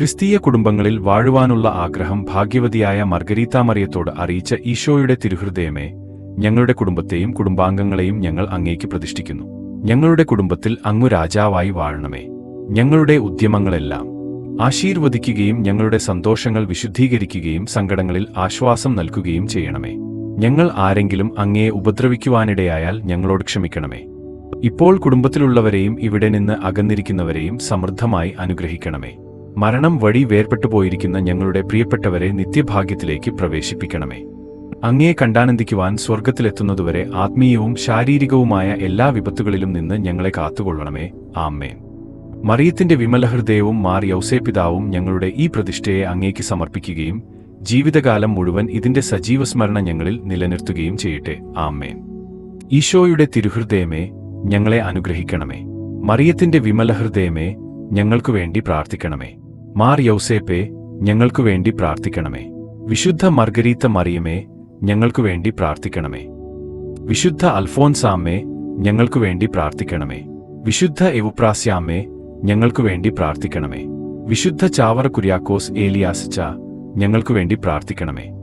ക്രിസ്തീയ കുടുംബങ്ങളിൽ വാഴുവാനുള്ള ആഗ്രഹം ഭാഗ്യവതിയായ മർഗരീത്ത മറിയത്തോട് അറിയിച്ച ഈശോയുടെ തിരുഹൃദയമേ ഞങ്ങളുടെ കുടുംബത്തെയും കുടുംബാംഗങ്ങളെയും ഞങ്ങൾ അങ്ങേക്ക് പ്രതിഷ്ഠിക്കുന്നു. ഞങ്ങളുടെ കുടുംബത്തിൽ അങ്ങു രാജാവായി വാഴണമേ. ഞങ്ങളുടെ ഉദ്യമങ്ങളെല്ലാം ആശീർവദിക്കുകയും ഞങ്ങളുടെ സന്തോഷങ്ങൾ വിശുദ്ധീകരിക്കുകയും സങ്കടങ്ങളിൽ ആശ്വാസം നൽകുകയും ചെയ്യണമേ. ഞങ്ങൾ ആരെങ്കിലും അങ്ങയെ ഉപദ്രവിക്കുവാനിടയായാൽ ഞങ്ങളോട് ക്ഷമിക്കണമേ. ഇപ്പോൾ കുടുംബത്തിലുള്ളവരെയും ഇവിടെ നിന്ന് അകന്നിരിക്കുന്നവരെയും സമൃദ്ധമായി അനുഗ്രഹിക്കണമേ. മരണം വഴി വേർപെട്ടുപോയിരിക്കുന്ന ഞങ്ങളുടെ പ്രിയപ്പെട്ടവരെ നിത്യഭാഗ്യത്തിലേക്ക് പ്രവേശിപ്പിക്കണമേ. അങ്ങയെ കണ്ടാനന്ദിക്കുവാൻ സ്വർഗത്തിലെത്തുന്നതുവരെ ആത്മീയവും ശാരീരികവുമായ എല്ലാ വിപത്തുകളിലും നിന്ന് ഞങ്ങളെ കാത്തുകൊള്ളണമേ. ആമ്മേൻ മറിയത്തിന്റെ വിമലഹൃദയവും മാർ യൗസേപിതാവും ഞങ്ങളുടെ ഈ പ്രതിഷ്ഠയെ അങ്ങേക്ക് സമർപ്പിക്കുകയും ജീവിതകാലം മുഴുവൻ ഇതിന്റെ സജീവ സ്മരണ ഞങ്ങളിൽ നിലനിർത്തുകയും ചെയ്യട്ടെ. ആമ്മേൻ ഈശോയുടെ തിരുഹൃദയമേ ഞങ്ങളെ അനുഗ്രഹിക്കണമേ. മറിയത്തിന്റെ വിമലഹൃദയമേ ഞങ്ങൾക്കു വേണ്ടി പ്രാർത്ഥിക്കണമേ. മാർ യൗസേപ്പേ ഞങ്ങൾക്കു വേണ്ടി പ്രാർത്ഥിക്കണമേ. വിശുദ്ധ മർഗരീത്ത മറിയമേ ഞങ്ങൾക്കു വേണ്ടി പ്രാർത്ഥിക്കണമേ. വിശുദ്ധ അൽഫോൻസാമ്മേ ഞങ്ങൾക്കു വേണ്ടി പ്രാർത്ഥിക്കണമേ. വിശുദ്ധ എവുപ്രാസ്യാമ്മേ ഞങ്ങൾക്കു വേണ്ടി പ്രാർത്ഥിക്കണമേ. വിശുദ്ധ ചാവറ കുര്യാക്കോസ് ഏലിയാസിച്ച ഞങ്ങൾക്കു വേണ്ടി പ്രാർത്ഥിക്കണമേ.